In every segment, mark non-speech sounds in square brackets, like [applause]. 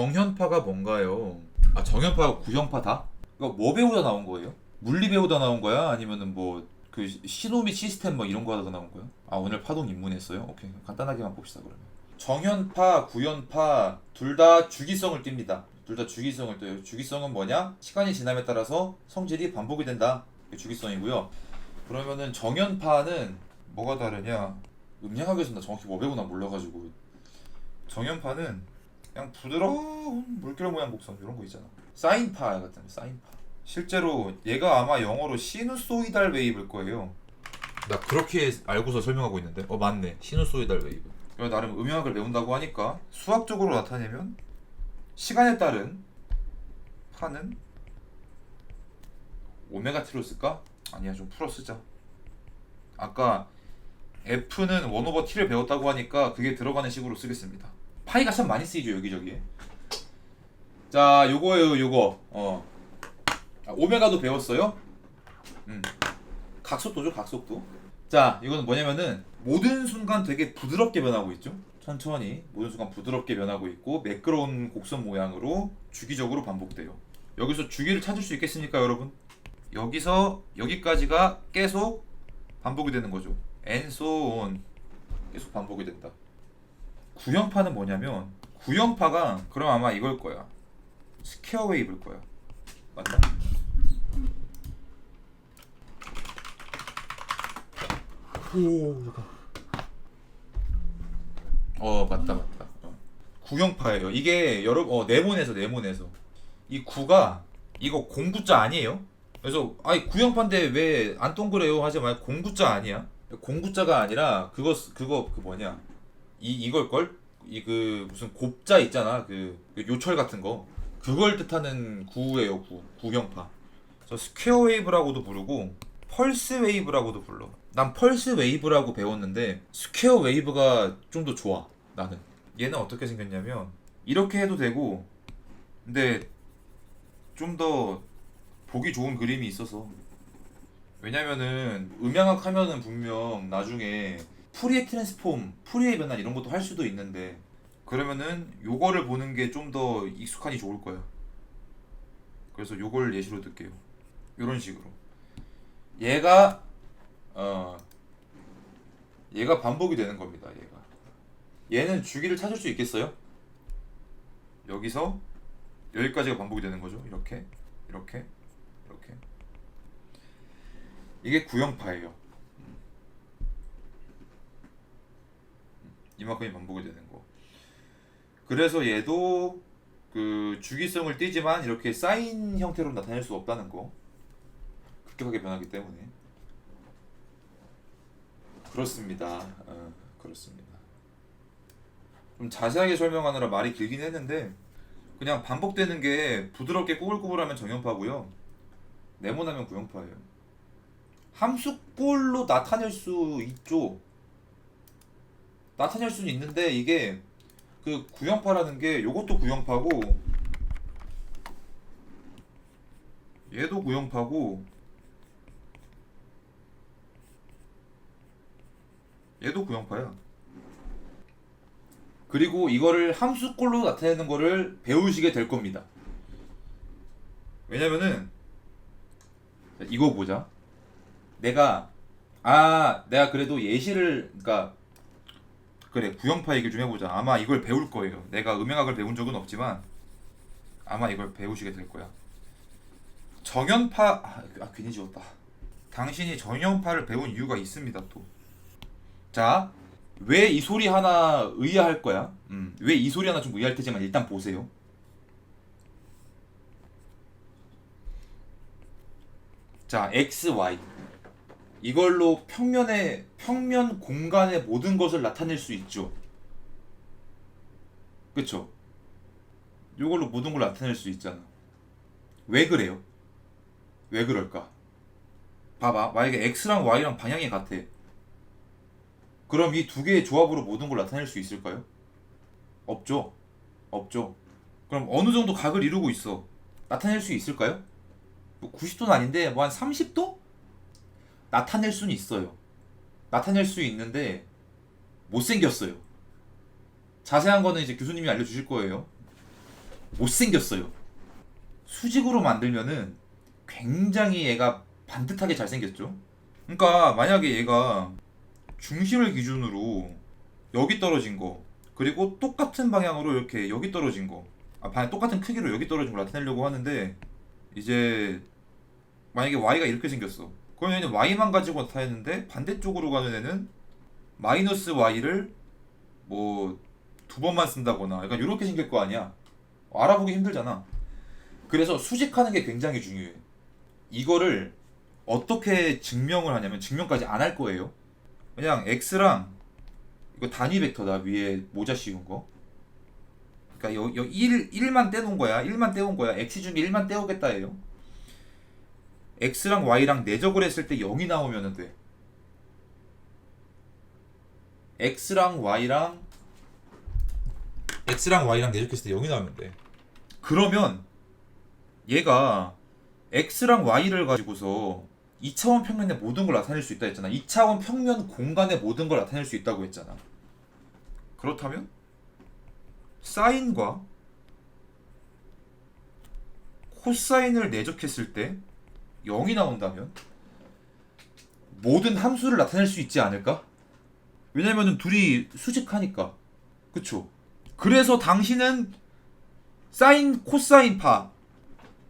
정현파가 뭔가요? 아 정현파가 구현파다? 이거 뭐 배우다 나온 거예요? 물리 배우다 나온 거야? 아니면은 뭐그 시노미 시스템 뭐 이런 거 하다가 나온 거야? 아 오늘 파동 입문했어요? 오케이 간단하게만 봅시다 그러면 정현파, 구현파 둘 다 주기성을 띱니다. 둘 다 주기성을 띄요. 주기성은 뭐냐? 시간이 지남에 따라서 성질이 반복이 된다. 주기성이고요. 그러면은 정현파는 뭐가 다르냐? 음양학에서 나 정확히 뭐 배우나 몰라가지고 정현파는 그냥 부드러운 물결 모양 곡선 이런 거 있잖아. 사인파 같은 거, 사인파. 실제로 얘가 아마 영어로 시누소이달 웨이브일 거예요. 나 그렇게 알고서 설명하고 있는데 어 맞네 시누소이달 웨이브. 그래서 나름 음영학을 배운다고 하니까 수학적으로 나타내면 시간에 따른 파는 오메가 t로 쓸까? 아니야 좀 풀어 쓰자. 아까 F는 1 오버 T를 배웠다고 하니까 그게 들어가는 식으로 쓰겠습니다. 파이가 참 많이 쓰이죠 여기저기. 자 요거예요 요거. 어. 아, 오메가도 배웠어요? 음. 각속도죠 각속도. 자 이거는 뭐냐면은 모든 순간 되게 부드럽게 변하고 있죠. 천천히 모든 순간 부드럽게 변하고 있고 매끄러운 곡선 모양으로 주기적으로 반복돼요. 여기서 주기를 찾을 수 있겠습니까 여러분? 여기서 여기까지가 계속 반복이 되는 거죠. and so on 계속 반복이 된다. 구형파는 뭐냐면 구형파가 그럼 아마 이걸 거야. 스퀘어 웨이브일 거야. 맞나? 오 잠깐. 어 맞다 맞다. 어. 구형파예요. 이게 여러 어 네모네서 네모네서 이 구가 이거 공구자 아니에요? 그래서 아니 구형파인데 왜 안 동그래요 하지 말고 공구자 아니야? 공구자가 아니라 그거 쓰- 그거 그 뭐냐 이 이걸 걸? 이 그 무슨 곱자 있잖아 그, 그 요철 같은 거 그걸 뜻하는 구예요 구 구형파. 그래서 스퀘어 웨이브라고도 부르고 펄스 웨이브라고도 불러. 난 펄스 웨이브라고 배웠는데 스퀘어 웨이브가 좀 더 좋아 나는. 얘는 어떻게 생겼냐면 이렇게 해도 되고 근데 좀 더 보기 좋은 그림이 있어서 왜냐면은 음양학 하면은 분명 나중에 풀이의 트랜스폼, 풀이의 변환 이런 것도 할 수도 있는데 그러면은 요거를 보는 게 좀 더 익숙하니 좋을 거야. 그래서 요걸 예시로 들게요. 요런 식으로. 얘가 어 얘가 반복이 되는 겁니다. 얘가. 얘는 주기를 찾을 수 있겠어요? 여기서 여기까지가 반복이 되는 거죠. 이렇게, 이렇게, 이렇게. 이게 구형파예요. 이만큼이 반복이 되는 거. 그래서 얘도 그 주기성을 띠지만 이렇게 사인 형태로 나타낼 수 없다는 거. 급격하게 변하기 때문에. 그렇습니다. 어, 그렇습니다. 좀 자세하게 설명하느라 말이 길긴 했는데 그냥 반복되는 게 부드럽게 꾸불꾸불하면 정형파고요. 네모나면 구형파예요. 함수꼴로 나타낼 수 있죠. 나타낼 수는 있는데 이게 그 구형파라는 게 요것도 구형파고 얘도 구형파고 얘도 구형파야. 그리고 이거를 함수꼴로 나타내는 거를 배우시게 될 겁니다. 왜냐면은 이거 보자. 내가 아 내가 그래도 예시를 그러니까 그래 구형파 얘기 좀 해보자. 아마 이걸 배울 거예요. 내가 음영학을 배운 적은 없지만 아마 이걸 배우시게 될 거야. 정연파 아, 아 괜히 지웠다. 당신이 정연파를 배운 이유가 있습니다 또. 자, 왜 이 소리 하나 의아할 거야? 음, 왜 이 소리 하나 좀 의아할 테지만 일단 보세요. 자, x, y. 이걸로 평면의 평면 공간의 모든 것을 나타낼 수 있죠. 그쵸? 이걸로 모든 걸 나타낼 수 있잖아. 왜 그래요? 왜 그럴까? 봐봐. 만약에 x랑 y랑 방향이 같아. 그럼 이 두 개의 조합으로 모든 걸 나타낼 수 있을까요? 없죠. 없죠. 그럼 어느 정도 각을 이루고 있어. 나타낼 수 있을까요? 뭐 90도는 아닌데 뭐 한 30도? 나타낼 수는 있어요. 나타낼 수 있는데 못생겼어요. 자세한 거는 이제 교수님이 알려주실 거예요. 못생겼어요. 수직으로 만들면은 굉장히 얘가 반듯하게 잘생겼죠. 그러니까 만약에 얘가 중심을 기준으로 여기 떨어진 거 그리고 똑같은 방향으로 이렇게 여기 떨어진 거 아, 방향 똑같은 크기로 여기 떨어진 걸 나타내려고 하는데 이제 만약에 y가 이렇게 생겼어 그러면 얘는 y만 가지고 나타냈는데 반대쪽으로 가는 애는 마이너스 y를 뭐 두 번만 쓴다거나 약간 이렇게 생길 거 아니야. 알아보기 힘들잖아. 그래서 수직하는 게 굉장히 중요해. 이거를 어떻게 증명을 하냐면 증명까지 안 할 거예요. 그냥 x랑 이거 단위 벡터다 위에 모자 씌운 거. 그러니까 여, 여 1, 1만 떼놓은 거야. 1만 떼온 거야. x 중에 1만 떼오겠다 예요 x랑 y랑 내적을 했을 때 0이 나오면 돼. X랑 y랑 x랑 y랑 내적했을 때 0이 나오면 돼. 그러면 얘가 x랑 y를 가지고서 2차원 평면의 모든 걸 나타낼 수 있다 했잖아. 2차원 평면 공간의 모든 걸 나타낼 수 있다고 했잖아. 그렇다면 사인과 코사인을 내적했을 때 0이 나온다면 모든 함수를 나타낼 수 있지 않을까? 왜냐면은 둘이 수직하니까 그쵸? 그래서 당신은 사인 코사인 파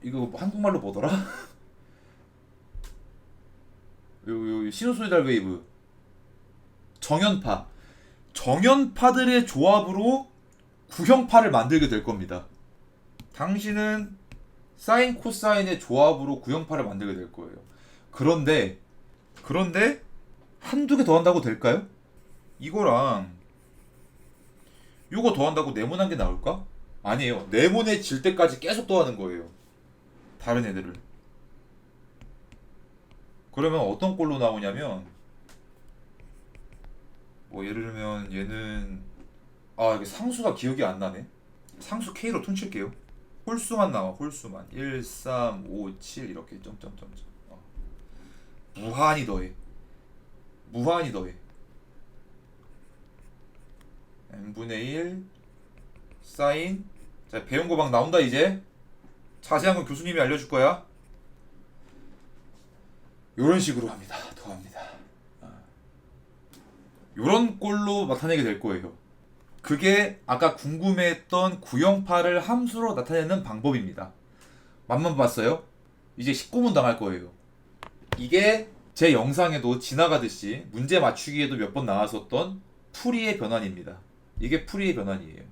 이거 한국말로 뭐더라? [laughs] 시누소이달 웨이브 정연파 정연파들의 조합으로 구형파를 만들게 될 겁니다. 당신은 사인 코사인의 조합으로 구형파를 만들게 될 거예요. 그런데 그런데 한두 개 더 한다고 될까요? 이거랑 요거 더 한다고 네모난 게 나올까? 아니에요. 네모네질 때까지 계속 더 하는 거예요. 다른 애들을. 그러면 어떤 꼴로 나오냐면 뭐 예를 들면 얘는 아 이게 상수가 기억이 안 나네. 상수 K로 퉁칠게요. 홀수만 나와 홀수만. 1, 3, 5, 7 이렇게 점점점점. 어. 무한히 더해. 무한히 더해. n분의 1 사인. 자 배운 거 막 나온다 이제. 자세한 건 교수님이 알려줄 거야. 요런 식으로 합니다. 더합니다. 어. 요런 꼴로 나타내게 될 거예요 그게 아까 궁금해했던 구형파를 함수로 나타내는 방법입니다. 맛만 봤어요? 이제 19문 당할 거예요. 이게 제 영상에도 지나가듯이 문제 맞추기에도 몇 번 나왔었던 풀이의 변환입니다. 이게 풀이의 변환이에요.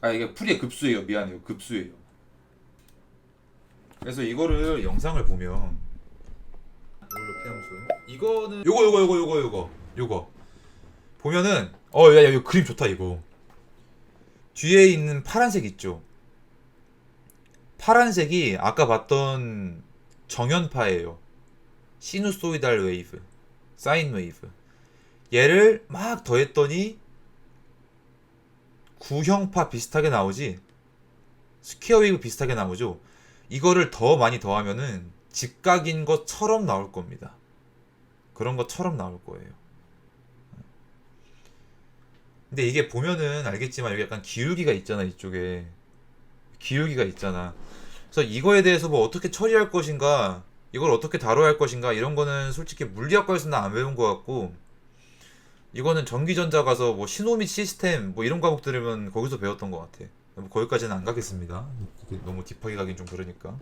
아 이게 풀이의 급수예요. 미안해요. 급수예요. 그래서 이거를 영상을 보면 함수 이거는 요거 요거 요거 요거 요거 요거 보면은 어 야 야, 이거 그림 좋다 이거. 뒤에 있는 파란색 있죠? 파란색이 아까 봤던 정연파예요. 시누소이달 웨이브 사인 웨이브. 얘를 막 더했더니 구형파 비슷하게 나오지? 스퀘어 웨이브 비슷하게 나오죠? 이거를 더 많이 더하면은 직각인 것처럼 나올 겁니다. 그런 것처럼 나올 거예요 근데 이게 보면은 알겠지만 여기 약간 기울기가 있잖아 이쪽에. 기울기가 있잖아. 그래서 이거에 대해서 뭐 어떻게 처리할 것인가 이걸 어떻게 다뤄야 할 것인가 이런 거는 솔직히 물리학과에서는 안 배운 것 같고 이거는 전기전자 가서 뭐 신호 및 시스템 뭐 이런 과목 들으면 거기서 배웠던 것 같아. 뭐 거기까지는 안 가겠습니다. 너무 딥하게 가긴 좀 그러니까